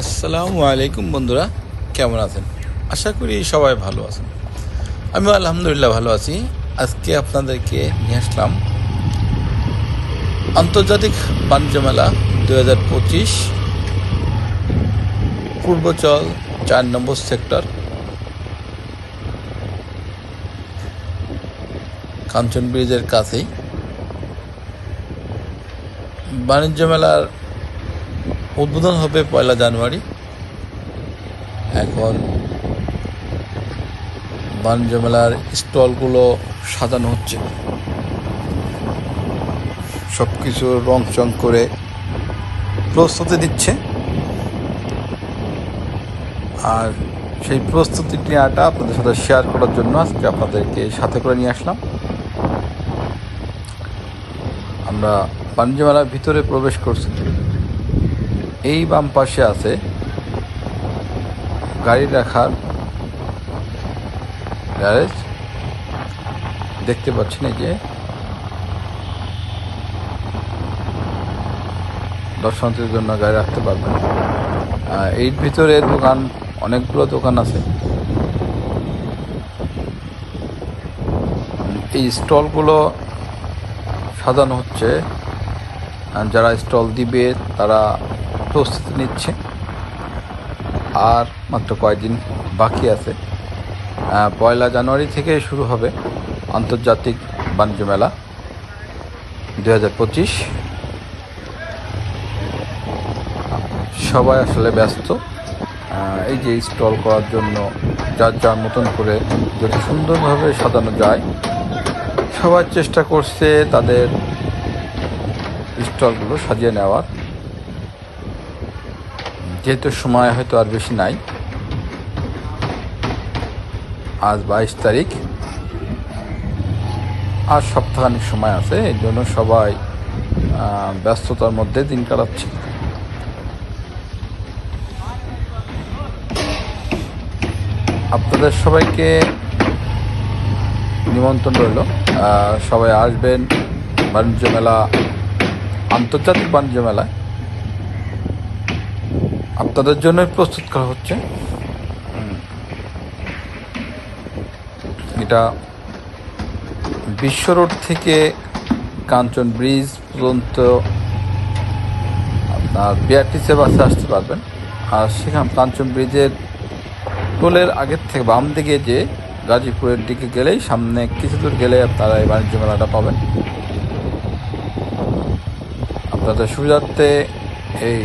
আসসালামু আলাইকুম বন্ধুরা, কেমন আছেন? আশা করি সবাই ভালো আছেন। আমি আলহামদুলিল্লাহ ভালো আছি। আজকে আপনাদেরকে নিয়ে আসলাম আন্তর্জাতিক বাণিজ্য মেলা দু হাজার পঁচিশ পূর্বচল চার নম্বর সেক্টর, কাঞ্চন ব্রিজের কাছেই। বাণিজ্য মেলার উদ্বোধন হবে পয়লা জানুয়ারি। এখন বাণিজ্য মেলার স্টলগুলো সাজানো হচ্ছে। সব কিছু রং চং করে প্রস্তুতি দিচ্ছে। আর সেই প্রস্তুতি নেওয়াটা আপনাদের সাথে শেয়ার করার জন্য আজকে আপনাদেরকে সাথে করে নিয়ে আসলাম। আমরা বাণিজ্য মেলার ভিতরে প্রবেশ করছি। এই বাম পাশে আছে গাড়ি রাখার গ্যারেজ। দেখতে পাচ্ছেন এই যে দর্শনার্থীর জন্য গাড়ি রাখতে পারবেন। এর ভিতরে দোকান, অনেকগুলো দোকান আছে। এই স্টলগুলো সাজানো হচ্ছে। যারা স্টল দিবে, তারা প্রস্তুতি নিচ্ছে। আর মাত্র কয়েকদিন বাকি আছে। পয়লা জানুয়ারি থেকে শুরু হবে আন্তর্জাতিক বাণিজ্য মেলা দু হাজার পঁচিশ। সবাই আসলে ব্যস্ত। এই যে স্টল করার জন্য যার যার মতন করে যদি সুন্দরভাবে সাজানো যায়, সবাই চেষ্টা করছে তাদের স্টলগুলো সাজিয়ে নেওয়ার। যেহেতু সময় হয়তো আর বেশি নাই, আজ বাইশ তারিখ, আর সপ্তাহখানিক সময় আছে, এই জন্য সবাই ব্যস্ততার মধ্যে দিন কাটাচ্ছে। আপনাদের সবাইকে নিমন্ত্রণ রইল। সবাই আসবেন বাণিজ্য মেলা, আন্তর্জাতিক বাণিজ্য মেলায়। আপনাদের জন্যই প্রস্তুত করা হচ্ছে। এটা বিশ্ব রোড থেকে কাঞ্চন ব্রিজ পর্যন্ত আপনার বিআরটিসি বাসে আসতে পারবেন। আর সেখান কাঞ্চন ব্রিজের টোলের আগের থেকে বাম দিকে যে গাজীপুরের দিকে গেলেই সামনে কিছু দূর গেলে আপনারা এই বাণিজ্য মেলাটা পাবেন। আপনাদের সুবিধার্থে এই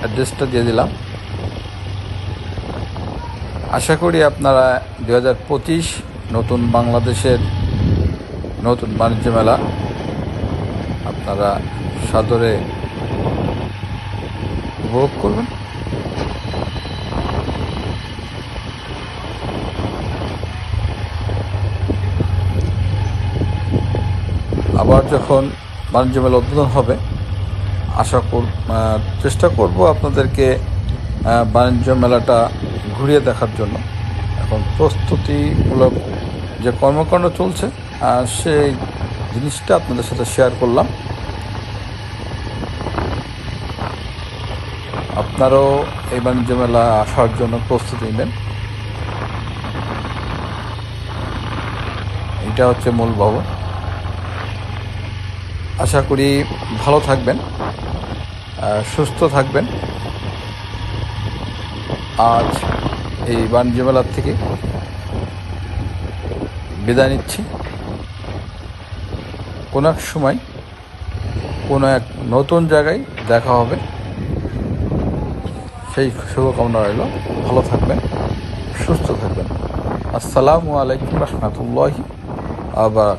অ্যাড্রেসটা দিয়ে দিলাম। আশা করি আপনারা দু হাজার পঁচিশ নতুন বাংলাদেশের নতুন বাণিজ্য মেলা আপনারা সাদরে উপভোগ করবেন। আবার যখন বাণিজ্য মেলা উদ্বোধন হবে আশা কর চেষ্টা করব আপনাদেরকে বাণিজ্য মেলাটা ঘুরিয়ে দেখার জন্য। এখন প্রস্তুতিমূলক যে কর্মকাণ্ড চলছে সেই জিনিসটা আপনাদের সাথে শেয়ার করলাম। আপনারাও এই বাণিজ্য মেলা আসার জন্য প্রস্তুতি নেন। এটা হচ্ছে মূল ভবন। আশা করি ভালো থাকবেন। সুস্থ থাকবেন। আজ এই বাণিজ্য মেলার থেকে বিদায় নিচ্ছি। কোনো এক সময় কোনো এক নতুন জায়গায় দেখা হবে। সেই শুভকামনা রইল। ভালো থাকবেন, সুস্থ থাকবেন। আসসালামু আলাইকুম রহমতুল্লাহি আবার